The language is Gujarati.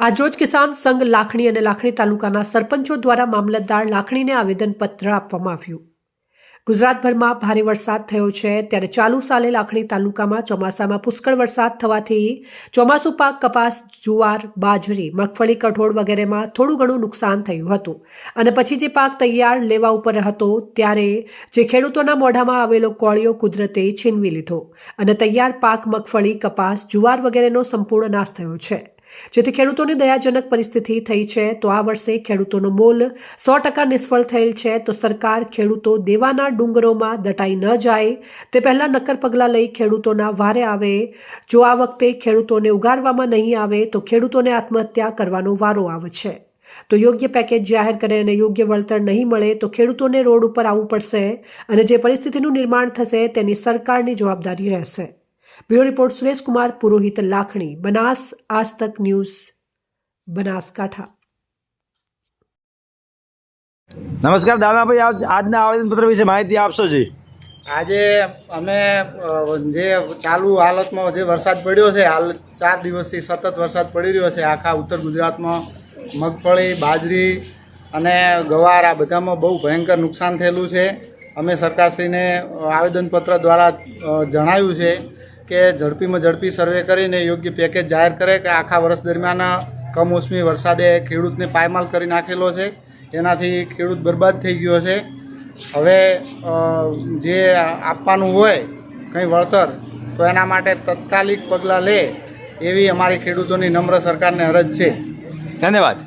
આજરોજ કિસાન સંઘ લાખણી અને લાખણી તાલુકાના સરપંચો દ્વારા મામલતદાર લાખણીને આવેદનપત્ર આપવામાં આવ્યું. ગુજરાતભરમાં ભારે વરસાદ થયો છે. ત્યારે ચાલુ સાલે લાખણી તાલુકામાં ચોમાસામાં પુષ્કળ વરસાદ થવાથી ચોમાસુ પાક, કપાસ, જુવાર, બાજરી, મગફળી, કઠોળ વગેરેમાં થોડું ઘણું નુકસાન થયું હતું. અને પછી જે પાક તૈયાર લેવા ઉપર હતો, ત્યારે જે ખેડૂતોના મોઢામાં આવેલો કોળિયો કુદરતે છીનવી લીધો. અને તૈયાર પાક, મગફળી, કપાસ, જુવાર વગેરેનો સંપૂર્ણ નાશ થયો છે. જેથી ખેડૂતોની દયાજનક પરિસ્થિતિ થઈ છે, તો આ વર્ષે ખેડૂતોનો મોલ સો ટકા નિષ્ફળ થયેલ છે, તો સરકાર ખેડૂતો દેવાના ડુંગરોમાં દટાઈ ન જાય. તે પહેલાં નક્કર પગલાં લઈ ખેડૂતોના વારે આવે. જો આ વખતે ખેડૂતોને ઉગારવામાં નહીં આવે, તો ખેડૂતોને આત્મહત્યા કરવાનો વારો આવે છે. તો યોગ્ય પેકેજ જાહેર કરે અને યોગ્ય વળતર નહીં મળે, તો ખેડૂતોને રોડ ઉપર આવવું પડશે અને જે પરિસ્થિતિનું નિર્માણ થશે, તેની સરકારની જવાબદારી રહેશે. Bureau report Suresh Kumar Purohit Lakhani Banas Aajtak news Banaskantha. નમસ્કાર દાદાભાઈ આપ આજના આવેદનપત્ર વિશે માહિતી આપશો જી? આજે અમે જે ચાલુ હાલતમાં જે વરસાદ પડ્યો છે હાલ ચાર દિવસથી સતત વરસાદ પડી રહ્યો છે. આખા ઉત્તર ગુજરાતમાં મગફળી બાજરી અને ગવાર આ બધામાં બહુ ભયંકર નુકસાન થયેલું છે. અમે સરકારશ્રીને આવેદનપત્ર દ્વારા જણાવ્યું છે કે ઝડપીમાં ઝડપી સર્વે કરીને યોગ્ય પેકેજ જાહેર કરે કે આખા વર્ષ દરમિયાન કમોસમી વરસાદે ખેડૂતને પાયમાલ કરી નાખેલો છે. એનાથી ખેડૂત બરબાદ થઈ ગયો છે. હવે જે આપવાનું હોય કંઈ વળતર, તો એના માટે તત્કાલિક પગલાં લે એવી અમારી ખેડૂતોની નમ્ર સરકારને અરજ છે. ધન્યવાદ.